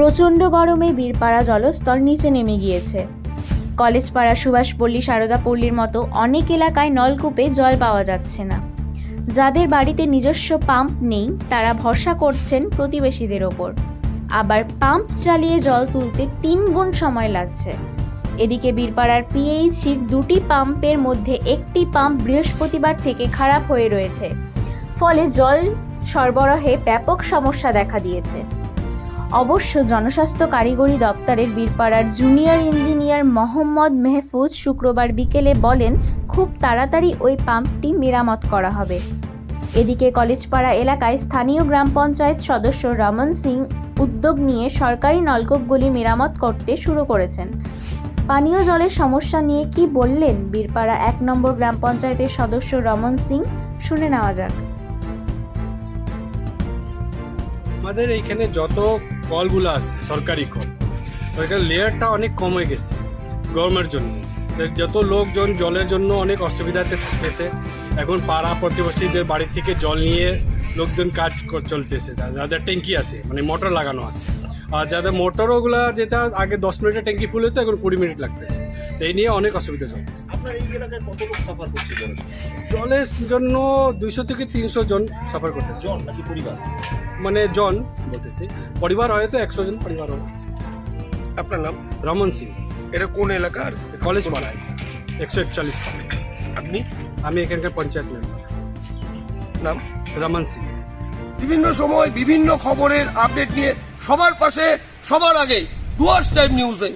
প্রচণ্ড গরমে বীরপাড়া জলস্তর নিচে নেমে গিয়েছে। কলেজপাড়া সুভাষপল্লী সারদাপল্লীর মতো অনেক এলাকায় নলকূপে জল পাওয়া যাচ্ছে না। যাদের বাড়িতে নিজস্ব পাম্প নেই, তারা ভরসা করছেন প্রতিবেশীদের ওপর। আবার পাম্প চালিয়ে জল তুলতে তিন গুণ সময় লাগছে। এদিকে বীরপাড়ার পিএইচির দুটি পাম্পের মধ্যে একটি পাম্প বৃহস্পতিবার থেকে খারাপ হয়ে রয়েছে। ফলে জল সরবরাহে ব্যাপক সমস্যা দেখা দিয়েছে। অবশ্য জনস্বাস্থ্য কারিগরি দপ্তরের বীরপাড়ার জুনিয়র ইঞ্জিনিয়ার মোহাম্মদ মেহফুজ শুক্রবার বিকেলে বলেন, খুব তাড়াতাড়ি ওই পাম্পটি মেরামত করা হবে। এদিকে কলেজপাড়া এলাকায় স্থানীয় গ্রাম পঞ্চায়েত সদস্য রমন সিং উদ্যোগ নিয়ে সরকারি নলকূপগুলি মেরামত করতে শুরু করেছেন। পানীয় জলের সমস্যা নিয়ে কি বললেন বীরপাড়া এক নম্বর গ্রাম পঞ্চায়েতের সদস্য রমন সিং? শুনে নেওয়া যাক। আমাদের এইখানে যত কলগুলো আছে সরকারি কল। ওইটার লেয়ারটা অনেক কমে গেছে গরমের জন্য। যত লোকজন জলের জন্য অনেক অসুবিধাতে থাকতেছে এখন পাড়া প্রতিবেশীদের বাড়ি থেকে জল নিয়ে লোকজন কাজ চলতেছে। যাদের ট্যাঙ্কি আছে মানে মোটর লাগানো আছে। আর যাদের মোটরগুলা যেটা আগে দশ মিনিটে ট্যাঙ্কি ফুল হতো এখন কুড়ি মিনিট লাগতেছে। তো এই নিয়ে অনেক অসুবিধা চলতেছে। জলের জন্য দুইশো থেকে তিনশো জন সাফার করতেছে। পরিবার? মানে জন বলতেছি। পরিবার হয়তো একশো জন পরিবার হবে আপনার নাম? রমন সিং। এটা কোন এলাকার? কলেজ পাড়ায়। একশো একচল্লিশ আপনি? আমি এখানকার পঞ্চায়েত মেম্বার। নাম? রমন সিং। বিভিন্ন সময় বিভিন্ন খবরের আপডেট নিয়ে সবার পাশে সবার আগে ডুয়ার্স টাইম নিউজে।